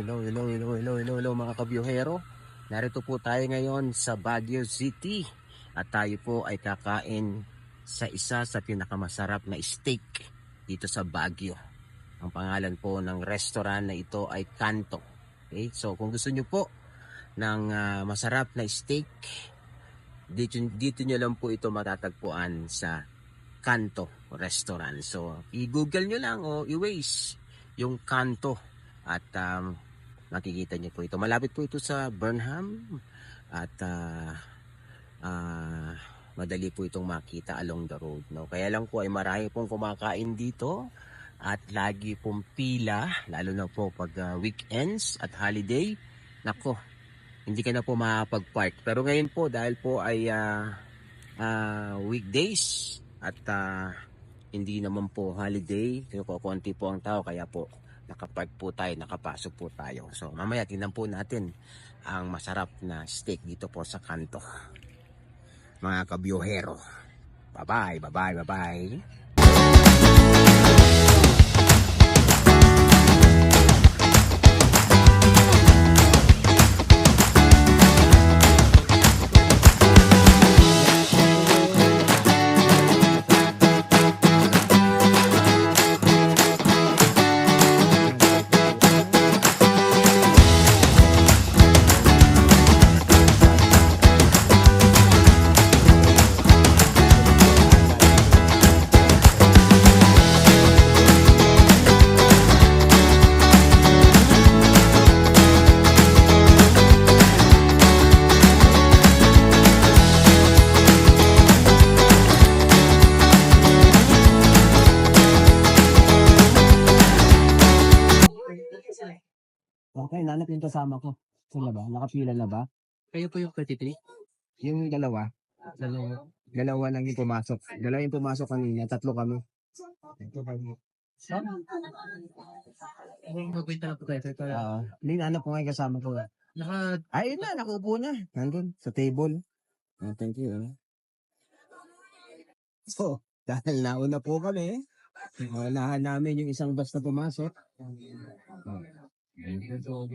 hello, hello, hello, hello, hello, hello mga kabiyuhero. Narito po tayo ngayon sa Baguio City at tayo po ay kakain sa isa sa pinakamasarap na steak dito sa Baguio. Ang pangalan po ng restaurant na ito ay Kanto. Okay? So kung gusto nyo po ng uh, masarap na steak, dito, dito nyo lang po ito matatagpuan sa Kanto Restaurant. So i-google nyo lang o i-waze yung Kanto at um, makikita nyo po ito. Malapit po ito sa Burnham at ah, ah, madali po itong makita along the road. No? Kaya lang po ay marami pong kumakain dito at lagi pong pila, lalo na po pag ah, weekends at holiday. Nako, hindi ka na po makapag-park. Pero ngayon po, dahil po ay ah, ah, weekdays at ah, hindi naman po holiday, kaya po konti po ang tao, kaya po nakapark po tayo, nakapasok po tayo. So mamaya tingnan po natin ang masarap na steak dito po sa kanto. Mga kabyohero. Bye-bye, bye-bye, bye-bye. Okay, nanap yung kasama ko. Sila ba? Nakapila na ba? Kayo po yung 33? Yung dalawa. Dalawa. Dalawa lang yung pumasok. Dalawa yung pumasok kanina. Tatlo kami. Mag-wait na lang po tayo. sir, para- Oo. Hindi, nanap ko nga yung kasama ko. Naka, Ayun na, nakupo na. Nandun, sa table. Ah, thank you. ah. So, dahil nauna po kami, unahan namin yung isang bus na pumasok. Oh. 그래서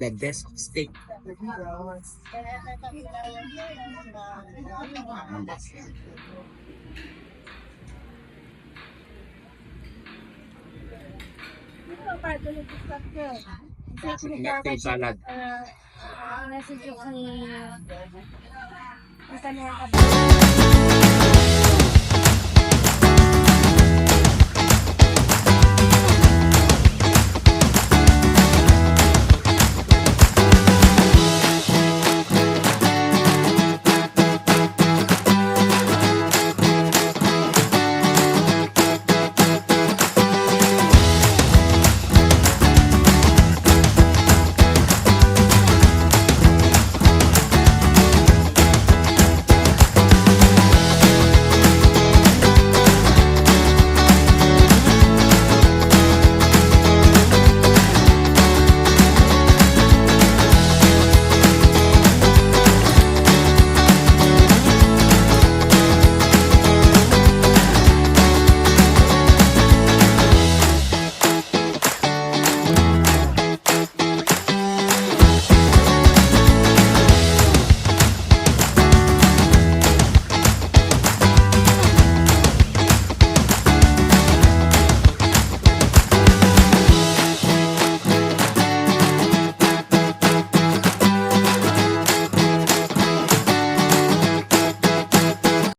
the desk state. Natin salad.